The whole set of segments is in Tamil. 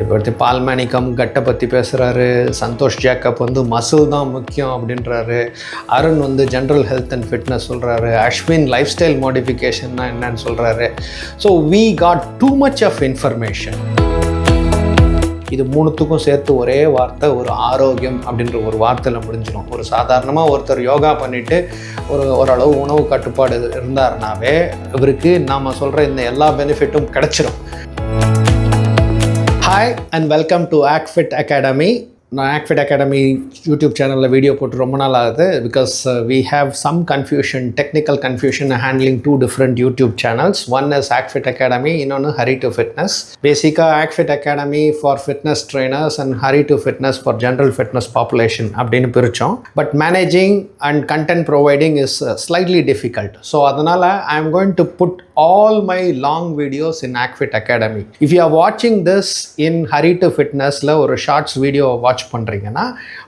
இப்போ அடுத்து பால்மேனிக்கம் கட்டை பற்றி பேசுகிறாரு சந்தோஷ் ஜேக்கப் வந்து மசில் தான் முக்கியம் அப்படின்றாரு. அருண் வந்து ஜென்ரல் ஹெல்த் அண்ட் ஃபிட்னஸ் சொல்கிறாரு அஸ்வின் லைஃப் ஸ்டைல் மாடிஃபிகேஷன்னா என்னன்னு சொல்கிறாரு so we got too much of information இது மூணுத்துக்கும் சேர்த்து ஒரே வார்த்தை ஒரு ஆரோக்கியம் அப்படின்ற ஒரு வார்த்தையில் முடிஞ்சிடும் ஒரு சாதாரணமாக ஒருத்தர் யோகா பண்ணிவிட்டு ஒரு ஓரளவு உணவு கட்டுப்பாடு இருந்தாருனாவே இவருக்கு நாம் சொல்கிற இந்த எல்லா பெனிஃபிட்டும் கிடச்சிரும். Hi and welcome to ACFIT Academy நான் ஆக்ஃபிட் அகாடமி யூடியூப் சேனலில் வீடியோ போட்டு ரொம்ப நாள் ஆகுது. Because we have some confusion technical confusion handling two different YouTube channels one is ACFIT Academy இன்னொன்று ஹரி டு ஃபிட்னஸ் பேசிக்காக ACFIT Academy for fitness trainers and Hurry to Fitness for general fitness population அப்படின்னு பிரித்தோம் but managing and content providing is slightly difficult so அதனால் I am going to put all my long videos in ACFIT Academy. If you are watching this in Hurry to Fitnessல ஒரு ஷார்ட்ஸ் வீடியோ வாட்ச் பண்ணுறீங்கன்னா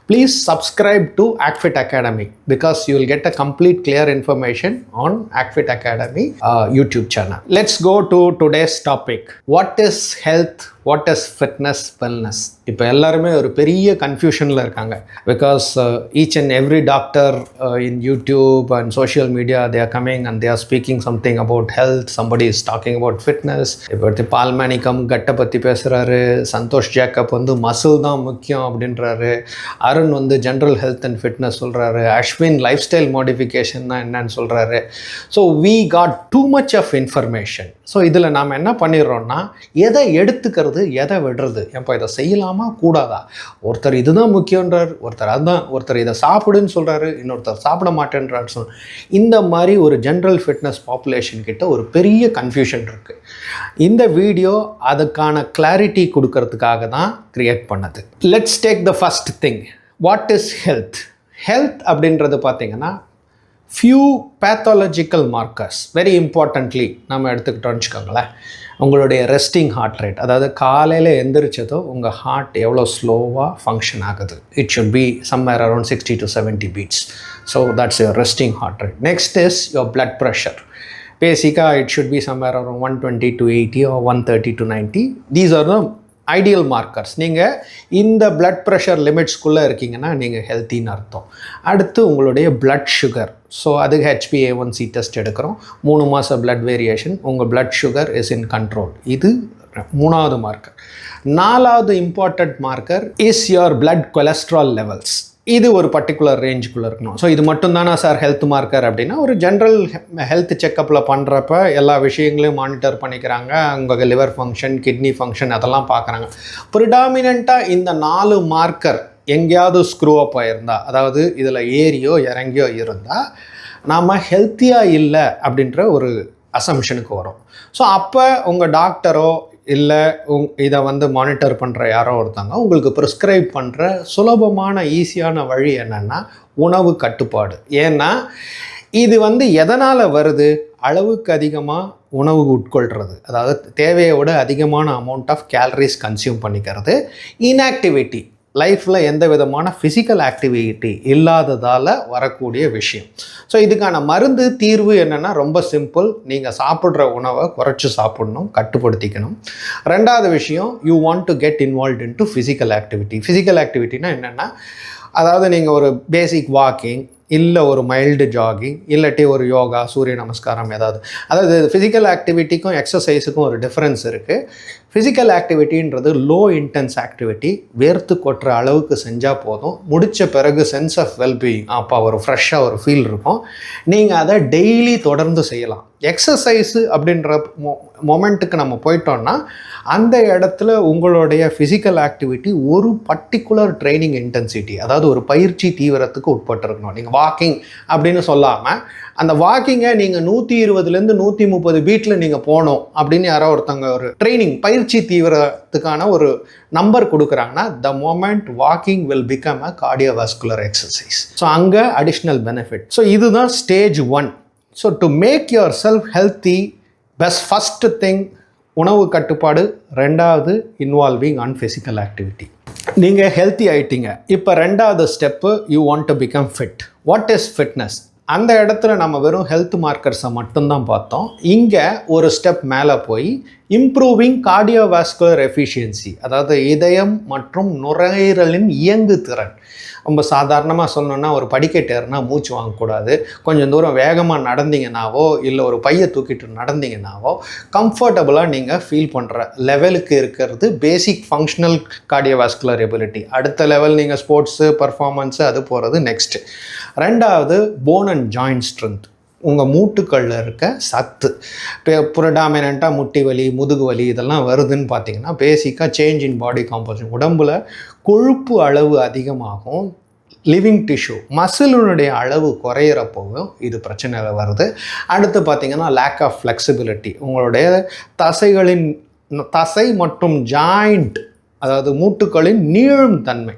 please subscribe to ACFIT Academy because you will get a complete clear information on ACFIT Academy uh, YouTube channel. Let's go to today's topic. What is health? What is fitness wellness இப்போ எல்லாருமே ஒரு பெரிய கன்ஃபியூஷனில் இருக்காங்க because each and every doctor in YouTube and social media they are coming and they are speaking something about health somebody is talking about fitness இப்போ அடுத்து பால்மேனிக்கம் கட்டை பற்றி பேசுகிறாரு சந்தோஷ் ஜேக்கப் வந்து மசில் தான் முக்கியம் அப்படின்றாரு அருண் வந்து ஜென்ரல் ஹெல்த் அண்ட் ஃபிட்னஸ் சொல்கிறாரு அஸ்வின் லைஃப் ஸ்டைல் மாடிஃபிகேஷன்னா என்னன்னு சொல்கிறாரு so we got too much of information so இதில் நாம் என்ன பண்ணிடுறோம்னா எதை எடுத்துக்கிறது எதை விடுறது? ஏன்ப்பா இதை செய்யலாமா கூடாதா? ஒருத்தர் இதுதான் முக்கியன்றார் ஒருத்தர் அதுதான் ஒருத்தர் இதை சாப்பிடுன்னு சொல்கிறாரு இன்னொருத்தர் சாப்பிட மாட்டேன்றார் சொல் இந்த மாதிரி ஒரு ஜென்ரல் ஃபிட்னஸ் பாப்புலேஷன் கிட்ட ஒரு பெரிய கன்ஃபியூஷன் இருக்குது இந்த வீடியோ அதுக்கான கிளாரிட்டி கொடுக்கறதுக்காக தான் க்ரியேட் பண்ணது. Let's take the first thing what is health health அப்படின்றது பார்த்தீங்கன்னா few pathological markers very importantly நம்ம எடுத்துக்கிட்டோம்னு வச்சுக்கோங்களேன். உங்களுடைய ரெஸ்டிங் ஹார்ட் ரேட் அதாவது காலையில் எந்திரிச்சதோ உங்கள் ஹார்ட் எவ்வளோ ஸ்லோவாக ஃபங்க்ஷன் ஆகுது. It should be somewhere around sixty to seventy beats so that's your resting heart rate next is your blood pressure பேசிக்காக it should be somewhere around one twenty to eighty or one thirty to ninety these are the ideal markers நீங்கள் இந்த பிளட் ப்ரெஷர் லிமிட்ஸ்குள்ளே இருக்கீங்கன்னா நீங்கள் ஹெல்த்தின்னு அர்த்தம். அடுத்து உங்களுடைய பிளட் சுகர் ஸோ அதுக்கு ஹெச்பிஏ ஒன் சி டெஸ்ட் எடுக்கிறோம். மூணு மாதம் பிளட் வேரியேஷன் உங்கள் blood sugar is in control இது மூணாவது மார்க்கர் நாலாவது important marker is your blood cholesterol levels இது ஒரு பர்டிகுலர் ரேஞ்சுக்குள்ளே இருக்கணும். ஸோ இது மட்டும்தானா சார் ஹெல்த் மார்க்கர் அப்படின்னா ஒரு ஜென்ரல் ஹெல்த் செக்கப்பில் பண்ணுறப்ப எல்லா விஷயங்களையும் மானிட்டர் பண்ணிக்கிறாங்க. உங்கள் லிவர் ஃபங்க்ஷன் கிட்னி ஃபங்க்ஷன் அதெல்லாம் பார்க்குறாங்க ப்ரிடாமினண்ட்டாக இந்த நாலு மார்க்கர் எங்கேயாவது ஸ்க்ரூ அப் ஆயிருந்தா அதாவது இதில் ஏறியோ இறங்கியோ இருந்தால் நாம் ஹெல்த்தியாக இல்லை அப்படின்ற ஒரு அசம்ஷனுக்கு வரும். ஸோ அப்போ உங்கள் டாக்டரோ இல்லை உங் இதை வந்து மானிட்டர் பண்ணுற யாரோ ஒருத்தவங்க உங்களுக்கு ப்ரிஸ்கிரைப் பண்ணுற சுலபமான ஈஸியான வழி என்னென்னா உணவு கட்டுப்பாடு. ஏன்னா இது வந்து எதனால் வருது? அளவுக்கு அதிகமாக உணவு உட்கொள்கிறது அதாவது தேவையை விட அதிகமான அமௌண்ட் ஆஃப் கேலரிஸ் கன்சியூம் பண்ணிக்கிறது. இன்ஆக்டிவிட்டி லைஃப்பில் எந்த விதமான ஃபிசிக்கல் ஆக்டிவிட்டி இல்லாததால் வரக்கூடிய விஷயம். ஸோ இதுக்கான மருந்து தீர்வு என்னென்னா ரொம்ப சிம்பிள் நீங்கள் சாப்பிட்ற உணவை குறைச்சி சாப்பிடணும் கட்டுப்படுத்திக்கணும். ரெண்டாவது விஷயம் you want to get involve in to physical activity physical ஆக்டிவிட்டினா என்னென்னா அதாவது நீங்கள் ஒரு பேசிக் வாக்கிங் இல்லை ஒரு மைல்டு ஜாகிங் இல்லாட்டி ஒரு யோகா சூரிய நமஸ்காரம் ஏதாவது. அதாவது ஃபிசிக்கல் ஆக்டிவிட்டிக்கும் எக்ஸசைஸுக்கும் ஒரு டிஃப்ரென்ஸ் இருக்குது ஃபிசிக்கல் ஆக்டிவிட்டின்றது லோ இன்டென்ஸ் ஆக்டிவிட்டி வேர்த்து கொட்டுற அளவுக்கு செஞ்சால் போதும். முடித்த பிறகு சென்ஸ் ஆஃப் வெல்பீயிங் அப்போ ஒரு ஃப்ரெஷ்ஷாக ஒரு ஃபீல் இருக்கும். நீங்கள் அதை டெய்லி தொடர்ந்து செய்யலாம். எக்ஸசைஸு அப்படின்ற மொ மொமெண்ட்டுக்கு நம்ம போயிட்டோம்னா அந்த இடத்துல உங்களுடைய ஃபிசிக்கல் ஆக்டிவிட்டி ஒரு பர்டிகுலர் ட்ரைனிங் இன்டென்சிட்டி அதாவது ஒரு பயிற்சி தீவிரத்துக்கு உட்பட்டிருக்கணும். நீங்கள் வாக்கிங் அப்படின்னு சொல்லாமல் அந்த வாக்கிங்கை நீங்கள் நூற்றி இருபதுலேருந்து நூற்றி முப்பது பீட்டில் நீங்கள் போகணும் அப்படின்னு யாரோ ஒருத்தவங்க ஒரு ட்ரைனிங் பயிற்சி தீவிரத்துக்கான ஒரு நம்பர் கொடுக்குறாங்கன்னா the moment walking will become a cardiovascular exercise so அங்கே அடிஷ்னல் பெனிஃபிட் ஸோ இதுதான் stage one so to make your self healthy best first thing உணவு கட்டுப்பாடு ரெண்டாவது இன்வால்விங் ஆன் ஃபிசிக்கல் ஆக்டிவிட்டி நீங்கள் ஹெல்த்தி ஆயிட்டீங்க. இப்போ ரெண்டாவது step you want to become fit what is fitness அந்த இடத்துல நம்ம வெறும் ஹெல்த் மார்க்கர்ஸை மட்டும்தான் பார்த்தோம். இங்கே ஒரு ஸ்டெப் மேலே போய் இம்ப்ரூவிங் கார்டியோவாஸ்குலர் எஃபிஷியன்சி அதாவது இதயம் மற்றும் நுரையீரலின் இயங்கு திறன். ரொம்ப சாதாரணமாக சொன்னோன்னா ஒரு படிக்கட்டு ஏறினா மூச்சு வாங்கக்கூடாது. கொஞ்சம் தூரம் வேகமாக நடந்தீங்கன்னாவோ இல்லை ஒரு பையை தூக்கிட்டு நடந்தீங்கன்னாவோ கம்ஃபர்டபுளாக நீங்கள் ஃபீல் பண்ணுற லெவலுக்கு இருக்கிறது பேசிக் ஃபங்க்ஷனல் கார்டியோவாஸ்குலர் எபிலிட்டி அடுத்த லெவல் நீங்கள் ஸ்போர்ட்ஸு பர்ஃபார்மன்ஸு அது போகிறது நெக்ஸ்ட்டு ரெண்டாவது போன் அண்ட் ஜாயிண்ட் ஸ்ட்ரென்த் உங்கள் மூட்டுக்களில் இருக்க சத்து. இப்போ ப்ரொடாமினண்ட்டாக முட்டி வலி முதுகு வலி இதெல்லாம் வருதுன்னு பார்த்தீங்கன்னா பேசிக்காக சேஞ்ச் இன் பாடி காம்போசிஷன் உடம்பில் கொழுப்பு அளவு அதிகமாகும். லிவிங் டிஷ்யூ மசிலினுடைய அளவு குறையிறப்போவும் இது பிரச்சனை வருது. அடுத்து பார்த்திங்கன்னா லேக் ஆஃப் ஃப்ளெக்சிபிலிட்டி உங்களுடைய தசைகளின் தசை மற்றும் ஜாயிண்ட் அதாவது மூட்டுக்களின் நீளும் தன்மை.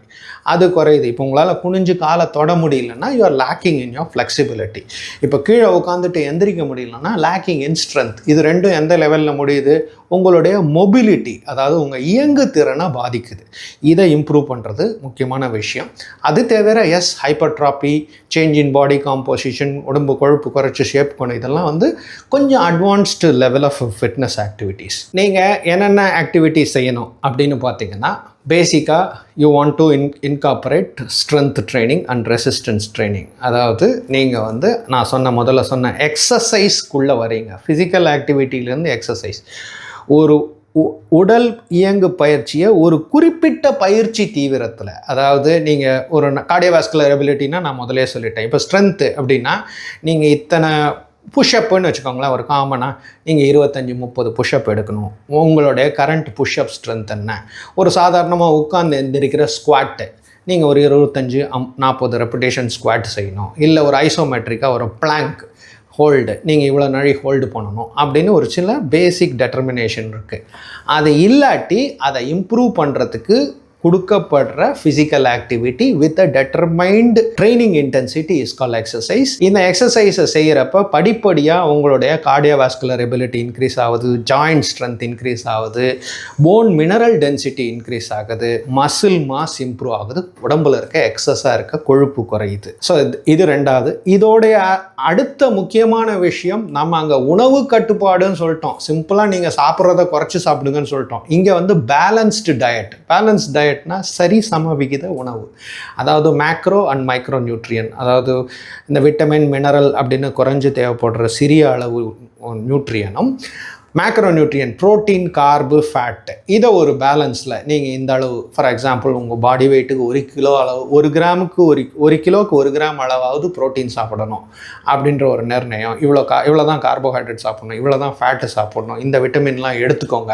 அது குறையுது. இப்போ உங்களால் குனிஞ்சு காலை தொட முடியலன்னா you're lacking in your flexibility இப்போ கீழே உட்காந்துட்டு எந்திரிக்க முடியலன்னா லேக்கிங் இன் ஸ்ட்ரென்த் இது ரெண்டும் எந்த லெவலில் முடியுது? உங்களுடைய மொபிலிட்டி அதாவது உங்கள் இயங்கு திறனை பாதிக்குது. இதை இம்ப்ரூவ் பண்ணுறது முக்கியமான விஷயம். அது தவிர as hypertrophy change in body composition உடம்பு கொழுப்பு குறைச்சி ஷேப் பண்ண இதெல்லாம் வந்து கொஞ்சம் advanced level of fitness activities நீங்கள் என்னென்ன ஆக்டிவிட்டீஸ் செய்யணும் அப்படின்னு பார்த்தீங்கன்னா பேசிக்காக you want to in incorporate strength training and resistance training அதாவது நீங்கள் வந்து நான் சொன்ன முதல்ல சொன்ன எக்ஸசைஸ்க்குள்ளே வரீங்க ஃபிசிக்கல் ஆக்டிவிட்டியிலேருந்து எக்ஸசைஸ் ஒரு உ- உடல் இயங்கு பயிற்சியை ஒரு குறிப்பிட்ட பயிற்சி தீவிரத்தில் அதாவது நீங்கள் ஒரு கார்டியோவாஸ்குலர் எபிலிட்டினா நான் முதலே சொல்லிட்டேன். இப்போ ஸ்ட்ரென்த்து அப்படின்னா நீங்கள் இத்தனை புஷ்அப்புன்னு வச்சுக்கோங்களேன் ஒரு காமனாக நீங்கள் இருபத்தஞ்சி முப்பது புஷ்அப் எடுக்கணும். உங்களுடைய கரண்ட் புஷ்அப் ஸ்ட்ரென்த் என்ன? ஒரு சாதாரணமாக உட்கார்ந்து எந்திரிக்கிற ஸ்குவாட்டு நீங்கள் ஒரு இருபத்தஞ்சி அம் நாற்பது ரெப்புடேஷன் ஸ்குவாட் செய்யணும். இல்லை ஒரு ஐசோமெட்ரிக்காக ஒரு பிளாங்க் ஹோல்டு நீங்கள் இவ்வளோ நழி ஹோல்டு பண்ணணும் அப்படின்னு ஒரு சில பேசிக் டெட்டர்மினேஷன் இருக்குது அது இல்லாட்டி அதை இம்ப்ரூவ் பண்ணுறதுக்கு கொடுக்கப்படுற physical activity with a determined training intensity is call exercise இந்த எக்ஸசைஸை செய்கிறப்ப படிப்படியாக உங்களுடைய கார்டியோவாஸ்குலர் எபிலிட்டி இன்க்ரீஸ் ஆகுது ஜாயிண்ட் ஸ்ட்ரென்த் இன்க்ரீஸ் ஆகுது போன் மினரல் டென்சிட்டி இன்க்ரீஸ் ஆகுது மசில் மாஸ் இம்ப்ரூவ் ஆகுது உடம்புல இருக்க எக்ஸஸாக இருக்க கொழுப்பு குறையுது. ஸோ இது ரெண்டாவது இதோடைய அடுத்த முக்கியமான விஷயம் நம்ம அங்கே உணவு கட்டுப்பாடுன்னு சொல்லிட்டோம். சிம்பிளாக நீங்கள் சாப்பிட்றத குறைச்சி சாப்பிடுங்கன்னு சொல்லிட்டோம். இங்கே வந்து பேலன்ஸ்டு டயட் பேலன்ஸ் டயட்னா சரி சம விகித உணவு. அதாவது மேக்ரோ அண்ட் மைக்ரோ நியூட்ரியன் அதாவது இந்த விட்டமின் மினரல் அப்படின்னு குறைஞ்சு தேவைப்படுற சிறிய அளவு நியூட்ரியனும் macro nutrient protein carb fat இதை ஒரு பேலன்ஸில் நீங்கள் இந்த அளவு ஃபார் எக்ஸாம்பிள் உங்கள் பாடி வெயிட்டுக்கு ஒரு கிலோ அளவு ஒரு கிராமுக்கு ஒரு ஒரு கிலோவுக்கு ஒரு கிராம் அளவாவது ப்ரோட்டீன் சாப்பிடணும் அப்படின்ற ஒரு நிர்ணயம். இவ்வளோ கா இவ்வளோ தான் கார்போஹைட்ரேட் சாப்பிடணும் இவ்வளோ தான் ஃபேட்டு சாப்பிடணும் இந்த விட்டமின்லாம் எடுத்துக்கோங்க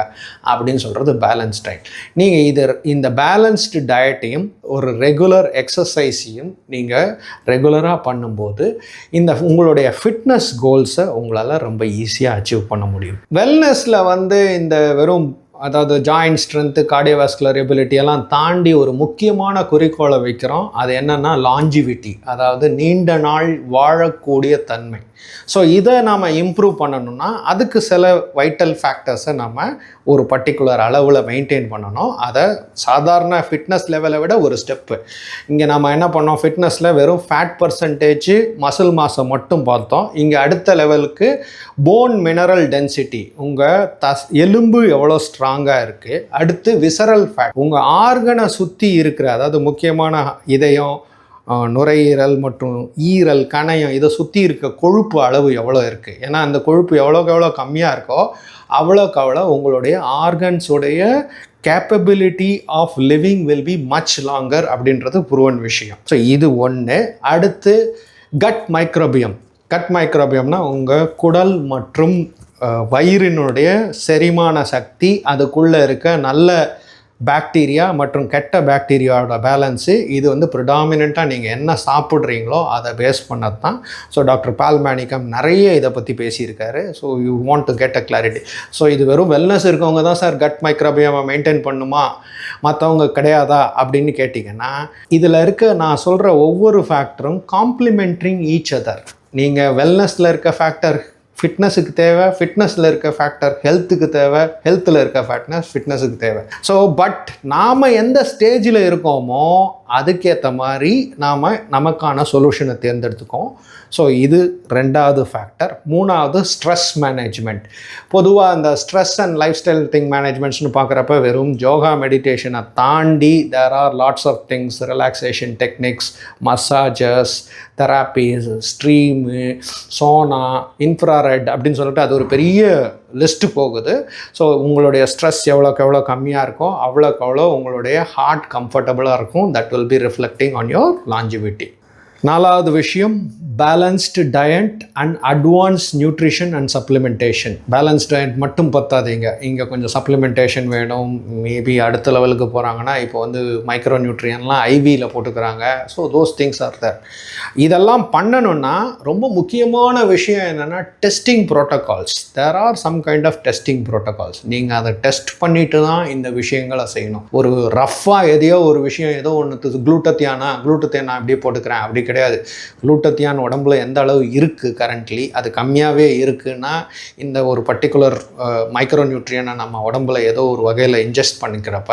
அப்படின்னு சொல்கிறது பேலன்ஸ் டயட் நீங்கள் இது இந்த பேலன்ஸ்டு டயட்டையும் ஒரு ரெகுலர் எக்ஸசைஸையும் நீங்கள் ரெகுலராக பண்ணும்போது இந்த உங்களுடைய ஃபிட்னஸ் கோல்ஸை உங்களால் ரொம்ப ஈஸியாக அச்சீவ் பண்ண முடியும். வெல்னஸில் வந்து இந்த வெறும் அதாவது ஜாயிண்ட் ஸ்ட்ரென்த்து கார்டியோவாஸ்குலர் எபிலிட்டி எல்லாம் தாண்டி ஒரு முக்கியமான குறிக்கோளை வைக்கிறோம். அது என்னென்னா லாஞ்சிவிட்டி அதாவது நீண்ட நாள் வாழக்கூடிய தன்மை. ஸோ இதை நாம் இம்ப்ரூவ் பண்ணணும்னா அதுக்கு சில வைட்டல் ஃபேக்டர்ஸை நம்ம ஒரு பர்டிகுலர் அளவில் மெயின்டைன் பண்ணணும். அதை சாதாரண ஃபிட்னஸ் லெவலை விட ஒரு ஸ்டெப்பு இங்கே நம்ம என்ன பண்ணோம்? ஃபிட்னஸில் வெறும் ஃபேட் பர்சன்டேஜ் மசில் மாஸை மட்டும் பார்த்தோம். இங்கே அடுத்த லெவலுக்கு போன் மினரல் டென்சிட்டி உங்கள் தஸ் எலும்பு எவ்வளோ ஸ்ட்ராங்காக இருக்குது அடுத்து விசரல் ஃபேட் உங்கள் ஆர்கனை சுற்றி இருக்கிற அதாவது முக்கியமான இதயம் நுரையீரல் மற்றும் ஈரல் கணையம் இதை சுற்றி இருக்க கொழுப்பு அளவு எவ்வளோ இருக்குது ஏன்னா அந்த கொழுப்பு எவ்வளோக்கு எவ்வளோ கம்மியாக இருக்கோ அவ்வளோக்கு அவ்வளோ உங்களுடைய ஆர்கன்ஸுடைய capability of living will be much longer அப்படின்றது புருவன் விஷயம். ஸோ இது ஒன்று அடுத்து கட் மைக்ரோபியம். கட் மைக்ரோபியம்னா உங்கள் குடல் மற்றும் வயிறினுடைய செரிமான சக்தி அதுக்குள்ளே இருக்க நல்ல பாக்டீரியா மற்றும் கெட்ட பாக்டீரியாவோட பேலன்ஸு இது வந்து ப்ரிடாமினண்ட்டாக நீங்கள் என்ன சாப்பிட்றீங்களோ அதை பேஸ் பண்ணது தான் ஸோ டாக்டர் பால்மேனிகம் நிறைய இதை பற்றி பேசியிருக்காரு. So you want to get a clarity so இது வெறும் வெல்னஸ் இருக்கவங்க தான் சார் கட் மைக்ரோபியமை மெயின்டைன் பண்ணுமா? மற்றவங்க கிடையாதா? அப்படின்னு கேட்டிங்கன்னா இதில் இருக்க நான் சொல்கிற ஒவ்வொரு ஃபேக்டரும் காம்ப்ளிமெண்ட்ரிங் ஈச் அதர் நீங்கள் வெல்னஸில் இருக்க ஃபேக்டர் ஃபிட்னஸுக்கு தேவை ஃபிட்னஸில் இருக்க ஃபேக்டர் ஹெல்த்துக்கு தேவை ஹெல்த்தில் இருக்க ஃபேக்டர்ஸ் ஃபிட்னஸுக்கு தேவை. ஸோ பட் நாம் எந்த ஸ்டேஜில் இருக்கோமோ அதுக்கேற்ற மாதிரி நாம் நமக்கான சொல்யூஷனை தேர்ந்தெடுத்துக்கோம். ஸோ இது ரெண்டாவது ஃபேக்டர் மூணாவது ஸ்ட்ரெஸ் மேனேஜ்மெண்ட் பொதுவாக அந்த stress and life style thing மேனேஜ்மெண்ட்ஸ்னு பார்க்குறப்ப வெறும் யோகா மெடிடேஷனை தாண்டி there are lots of things relaxation techniques massages therapies steam sauna infra infrared அப்படின்னு சொல்லிட்டு அது ஒரு பெரிய லிஸ்ட்டு போகுது. ஸோ உங்களுடைய ஸ்ட்ரெஸ் எவ்வளோக்கு எவ்வளோ கம்மியாக இருக்கோ அவ்வளோக்கு அவ்வளோ உங்களுடைய ஹார்ட் கம்ஃபர்டபுளாக இருக்கும். That will be reflecting on your longevity நாலாவது விஷயம் balanced diet and advance nutrition and supplementation balance diet மட்டும் பத்தாதீங்க. இங்கே கொஞ்சம் சப்ளிமெண்டேஷன் வேணும். மேபி அடுத்த லெவலுக்கு போகிறாங்கன்னா இப்போ வந்து மைக்ரோ நியூட்ரியன்லாம் ஐவியில் போட்டுக்கிறாங்க. So those things are there இதெல்லாம் பண்ணணும்னா ரொம்ப முக்கியமான விஷயம் என்னென்னா testing protocols there are some kind of testing protocols நீங்கள் அதை டெஸ்ட் பண்ணிட்டு தான் இந்த விஷயங்களை செய்யணும். ஒரு ரஃப்பாக எதையோ ஒரு விஷயம் ஏதோ ஒன்று குளூட்டத்தியானா குளூட்டத்தியானா அப்படியே போட்டுக்கிறேன். அப்படி கிடையாது. குளூட்டத்தியான் உடம்புல எந்த அளவு இருக்குது கரண்ட்லி அது கம்மியாகவே இருக்குன்னா இந்த ஒரு பர்டிகுலர் மைக்ரோ நியூட்ரியனை நம்ம உடம்புல ஏதோ ஒரு வகையில் இன்ஜெஸ்ட் பண்ணிக்கிறப்ப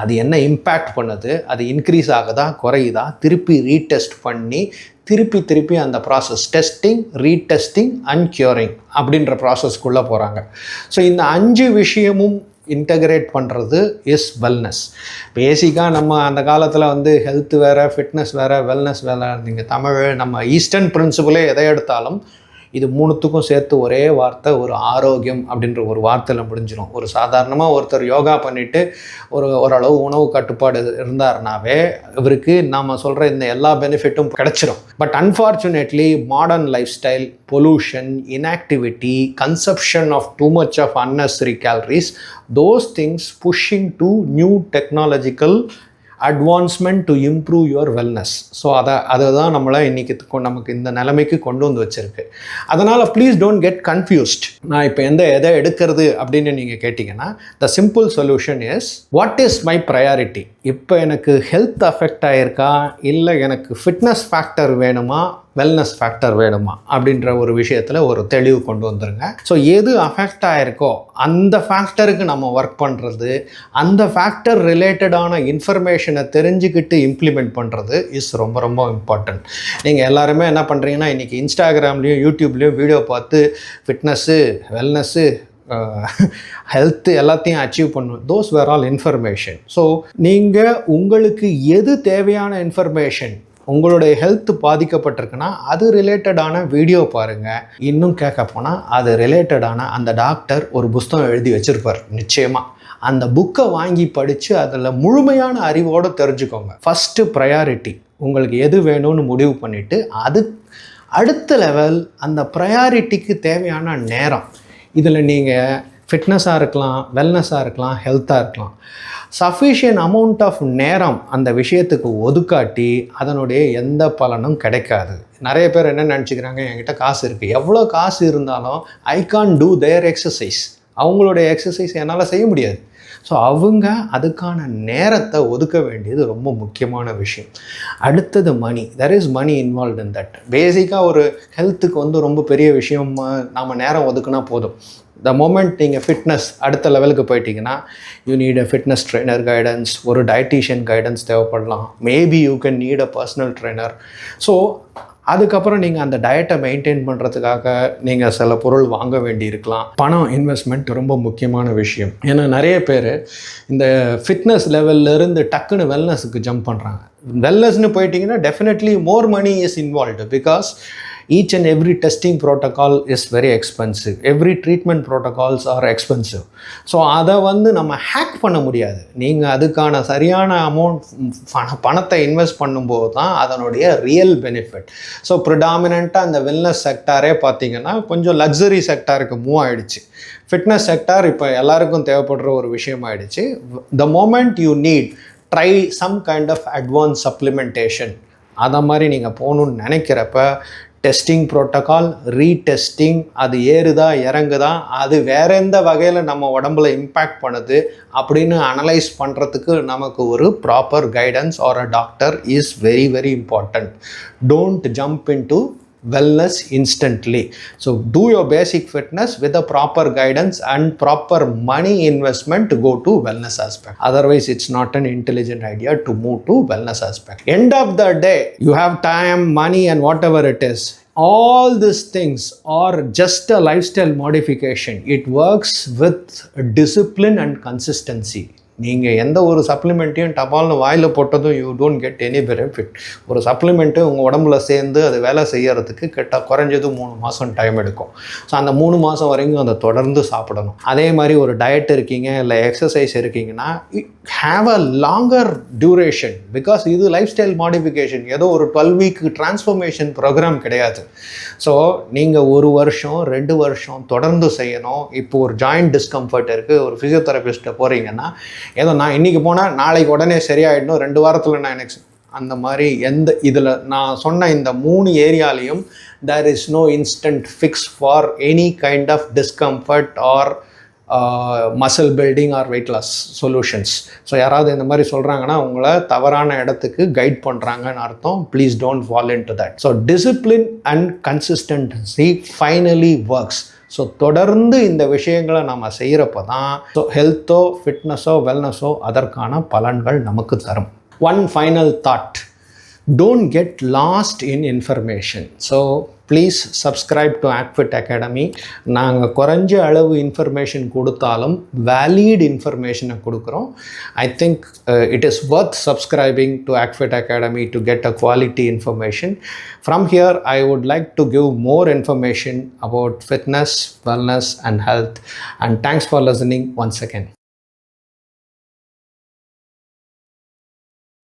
அது என்ன இம்பேக்ட் பண்ணுது? அது இன்க்ரீஸ் ஆகுதா? குறையுதா? திருப்பி ரீடெஸ்ட் பண்ணி திருப்பி திருப்பி அந்த process testing retesting and curing அப்படின்ற ப்ராசஸ்க்குள்ளே போகிறாங்க ஸோ இந்த அஞ்சு விஷயமும் இன்டகிரேட் பண்ணுறது இஸ் வெல்னஸ் பேசிக்காக நம்ம அந்த காலத்தில் வந்து ஹெல்த் வேறு ஃபிட்னஸ் வேறு வெல்னஸ் வேறு நீங்கள் தமிழ் நம்ம ஈஸ்டர்ன் பிரின்சிபலே எதை எடுத்தாலும் இது மூணுத்துக்கும் சேர்த்து ஒரே வார்த்தை ஒரு ஆரோக்கியம் அப்படின்ற ஒரு வார்த்தையில் முடிஞ்சிடும் ஒரு சாதாரணமாக ஒருத்தர் யோகா பண்ணிவிட்டு ஒரு ஓரளவு உணவு கட்டுப்பாடு இருந்தாருனாவே இவருக்கு நாம் சொல்கிற இந்த எல்லா பெனிஃபிட்டும் கிடச்சிரும். But unfortunately modern life style pollution inactivity consumption of too much of unnecessary calories those things pushing to new technological advancement to improve your wellness so அதை அதை தான் நம்மளை இன்றைக்கி நமக்கு இந்த நிலைமைக்கு கொண்டு வந்து வச்சுருக்கு. அதனால் ப்ளீஸ் டோன்ட் கெட் கன்ஃபியூஸ்ட் நான் இப்போ எந்த எதை எடுக்கிறது அப்படின்னு நீங்கள் கேட்டிங்கன்னா the simple solution is what is my priority இப்போ எனக்கு ஹெல்த் அஃபெக்ட் ஆகிருக்கா இல்லை எனக்கு ஃபிட்னஸ் ஃபேக்டர் வேணுமா? வெல்னஸ் ஃபேக்டர் வேணுமா அப்படின்ற ஒரு விஷயத்தில் ஒரு தெளிவு கொண்டு வந்துருங்க. ஸோ எது அஃபெக்ட் ஆகிருக்கோ அந்த ஃபேக்டருக்கு நம்ம ஒர்க் பண்ணுறது அந்த ஃபேக்டர் ரிலேட்டடான இன்ஃபர்மேஷனை தெரிஞ்சுக்கிட்டு இம்ப்ளிமெண்ட் பண்ணுறது இஸ் ரொம்ப ரொம்ப இம்பார்ட்டண்ட் நீங்கள் எல்லாருமே என்ன பண்ணுறீங்கன்னா இன்றைக்கி இன்ஸ்டாகிராம்லேயும் யூடியூப்லேயும் வீடியோ பார்த்து ஃபிட்னஸ்ஸு வெல்னஸ்ஸு ஹெல்த்து எல்லாத்தையும் அச்சீவ் பண்ணும் those were all information so நீங்கள் உங்களுக்கு எது தேவையான இன்ஃபர்மேஷன் உங்களுடைய ஹெல்த் பாதிக்கப்பட்டிருக்குன்னா அது ரிலேட்டடான வீடியோ பாருங்கள் இன்னும் கேட்க போனால் அது ரிலேட்டடான அந்த டாக்டர் ஒரு புஸ்தகம் எழுதி வச்சுருப்பார் நிச்சயமாக அந்த புக்கை வாங்கி படித்து அதில் முழுமையான அறிவோடு தெரிஞ்சுக்கோங்க. ஃபஸ்ட்டு ப்ரையாரிட்டி உங்களுக்கு எது வேணும்னு முடிவு பண்ணிவிட்டு அது அடுத்த லெவல் அந்த ப்ரையாரிட்டிக்கு தேவையான நேரம். இதில் நீங்கள் ஃபிட்னஸாக இருக்கலாம் வெல்னஸாக இருக்கலாம் ஹெல்த்தாக இருக்கலாம். சஃபிஷியன்ட் அமௌண்ட் ஆஃப் நேரம் அந்த விஷயத்துக்கு ஒதுக்காட்டி அதனுடைய எந்த பலனும் கிடைக்காது. நிறைய பேர் என்ன நினச்சிக்கிறாங்க என்கிட்ட காசு இருக்குது எவ்வளோ காசு இருந்தாலும் I can't do their exercise அவங்களுடைய எக்ஸசைஸ் என்னால் செய்ய முடியாது. ஸோ அவங்க அதுக்கான நேரத்தை ஒதுக்க வேண்டியது ரொம்ப முக்கியமான விஷயம். அடுத்தது money there is money involve in that பேசிக்காக ஒரு ஹெல்த்துக்கு வந்து ரொம்ப பெரிய விஷயம் நாம் நேரம் ஒதுக்குனா போதும். த மோமெண்ட் நீங்கள் ஃபிட்னஸ் அடுத்த லெவலுக்கு போயிட்டீங்கன்னா you need a fitness trainer guidance ஒரு டயட்டீஷியன் கைடன்ஸ் தேவைப்படலாம். Maybe you can need a personal trainer so அதுக்கப்புறம் நீங்கள் அந்த டயட்டை மெயின்டைன் பண்ணுறதுக்காக நீங்கள் சில பொருள் வாங்க வேண்டி இருக்கலாம் பணம் இன்வெஸ்ட்மெண்ட் ரொம்ப முக்கியமான விஷயம். ஏன்னா நிறைய பேர் இந்த ஃபிட்னஸ் லெவல்லேருந்து டக்குன்னு வெல்னஸுக்கு ஜம்ப் பண்ணுறாங்க வெல்னஸ்னு போயிட்டிங்கன்னா definitely more money is involved because each and every testing protocol is very expensive every treatment protocols are expensive so அதை வந்து நம்ம ஹேக் பண்ண முடியாது. நீங்கள் அதுக்கான சரியான அமௌண்ட் பண பணத்தை இன்வெஸ்ட் பண்ணும்போது தான் அதனுடைய ரியல் பெனிஃபிட் ஸோ ப்ரிடாமினண்ட்டாக அந்த வெல்னஸ் செக்டாரே பார்த்தீங்கன்னா கொஞ்சம் லக்ஸரி செக்டாருக்கு மூவ் ஆகிடுச்சு ஃபிட்னஸ் செக்டார் இப்போ எல்லாருக்கும் தேவைப்படுற ஒரு விஷயம் ஆகிடுச்சு the moment you need try some kind of advance supplementation அதை மாதிரி நீங்கள் போகணுன்னு நினைக்கிறப்ப டெஸ்டிங் ப்ரோட்டோக்கால் ரீடெஸ்டிங் அது ஏறுதா இறங்குதா அது வேற எந்த வகையில் நம்ம உடம்புல இம்பேக்ட் பண்ணுது அப்படின்னு அனலைஸ் பண்ணுறதுக்கு நமக்கு ஒரு proper guidance or a doctor is very very important don't jump in to wellness instantly. So do your basic fitness with a proper guidance and proper money investment to go to wellness aspect. Otherwise, it's not an intelligent idea to move to wellness aspect. End of the day, you have time, money, and whatever it is. All these things are just a lifestyle modification. It works with discipline and consistency. நீங்கள் எந்த ஒரு சப்ளிமெண்ட்டையும் டபால்னு வாயில் போட்டதும் you don't get any benefit ஒரு சப்ளிமெண்ட்டு உங்கள் உடம்புல சேர்ந்து அது வேலை செய்கிறதுக்கு கெட்ட குறைஞ்சது மூணு மாதம் டைம் எடுக்கும். ஸோ அந்த மூணு மாதம் வரைக்கும் அதை தொடர்ந்து சாப்பிடணும். அதே மாதிரி ஒரு டயட் இருக்கீங்க இல்லை எக்ஸசைஸ் இருக்கீங்கன்னா have a longer duration because இது லைஃப் ஸ்டைல் மாடிஃபிகேஷன் ஏதோ ஒரு டுவெல் வீக் டிரான்ஸ்ஃபர்மேஷன் ப்ரோக்ராம் கிடையாது. ஸோ நீங்கள் ஒரு வருஷம் ரெண்டு வருஷம் தொடர்ந்து செய்யணும். இப்போ ஒரு ஜாயிண்ட் டிஸ்கம்ஃபர்ட் இருக்குது ஒரு ஃபிசியோதெரபிஸ்ட்டை போகிறீங்கன்னா ஏதோ நான் இன்றைக்கி போனால் நாளைக்கு உடனே சரியாயிடணும். ரெண்டு வாரத்தில் நான் எனக்கு அந்த மாதிரி எந்த இதில் நான் சொன்ன இந்த மூணு ஏரியாலையும் there is no instant fix for any kind of discomfort or muscle building or weight loss solutions so யாராவது இந்த மாதிரி சொல்கிறாங்கன்னா உங்களை தவறான இடத்துக்கு கைட் பண்ணுறாங்கன்னு அர்த்தம். Please don't follow into that so discipline and consistency finally works so தொடர்ந்து இந்த விஷயங்களை நம்ம செய்கிறப்ப தான் ஸோ ஹெல்த்தோ ஃபிட்னஸோ வெல்னஸோ அதற்கான பலன்கள் நமக்கு தரும். One final thought don't get lost in information so please subscribe to Acfit Academy நாங்கள் குறைஞ்ச அளவு இன்ஃபர்மேஷன் கொடுத்தாலும் வேலிட் இன்ஃபர்மேஷனை கொடுக்குறோம். I think it is worth subscribing to Acfit Academy to get a quality information from here I would like to give more information about fitness wellness and health and thanks for listening once again